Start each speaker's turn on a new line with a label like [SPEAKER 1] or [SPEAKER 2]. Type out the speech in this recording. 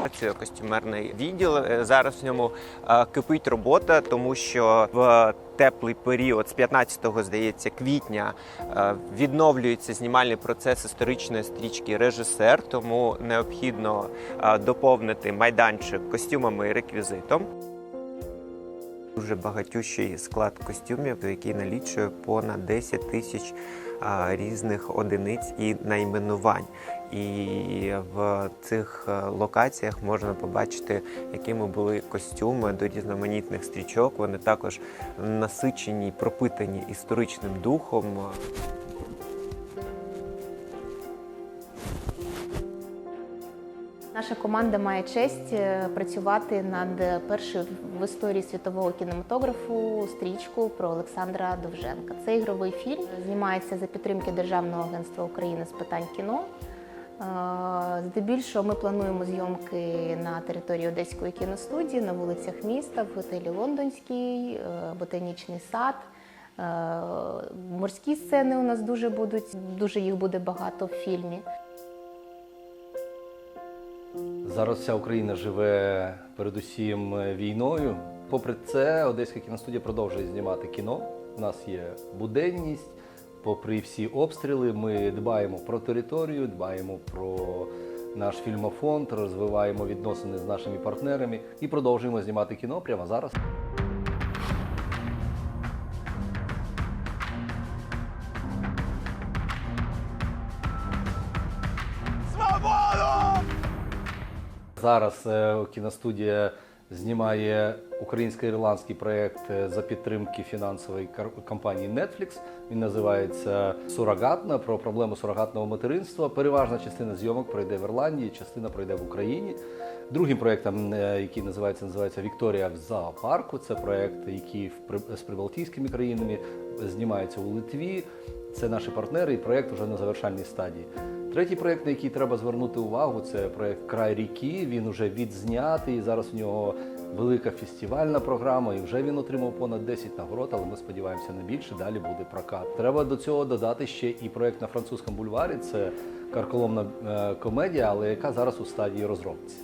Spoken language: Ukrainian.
[SPEAKER 1] Працює костюмерний відділ. Е, Зараз в ньому е, кипить робота, тому що в теплий період з 15-го, здається, квітня е, відновлюється знімальний процес історичної стрічки режисер, тому необхідно доповнити майданчик костюмами і реквізитом. Дуже багатющий склад костюмів, який налічує понад 10 тисяч різних одиниць і найменувань. І в цих е, локаціях можна побачити, якими були костюми до різноманітних стрічок. Вони також насичені, пропитані історичним духом.
[SPEAKER 2] Наша команда має честь е, працювати над першою в історії світового кінематографу стрічку про Олександра Довженка. Це ігровий фільм, знімається за підтримки Державного агентства України з питань кіно. Е, Здебільшого ми плануємо зйомки на території Одеської кіностудії, на вулицях міста, в готелі Лондонський, е, ботанічний сад. Морські сцени у нас дуже будуть, дуже їх буде багато в фільмі.
[SPEAKER 3] Зараз вся Україна живе передусім війною. Попри це, Одеська кіностудія продовжує знімати кіно. У нас є буденність. Попри всі обстріли, ми дбаємо про територію, дбаємо про наш фільмофонд, розвиваємо відносини з нашими партнерами і продовжуємо знімати кіно прямо зараз. Зараз е, кіностудія знімає українсько-ірландський проєкт е, за підтримки фінансової компанії Netflix. Він називається Сурогатна про проблему сурогатного материнства. Переважна частина зйомок пройде в Ірландії, частина пройде в Україні. Другим проєктом, е, який називається, називається Вікторія в зоопарку. Це проєкт, який з прибалтійськими країнами знімається у Литві. Це наші партнери, і проєкт вже на завершальній стадії. Третій проєкт, на який треба звернути увагу, це проєкт Край ріки. Він вже відзнятий. Зараз у нього велика фестивальна програма, і вже він отримав понад 10 нагород, але ми сподіваємося на більше. Далі буде прокат. Треба до цього додати ще і проєкт на французькому бульварі. Це карколомна е, комедія, але яка зараз у стадії розробці.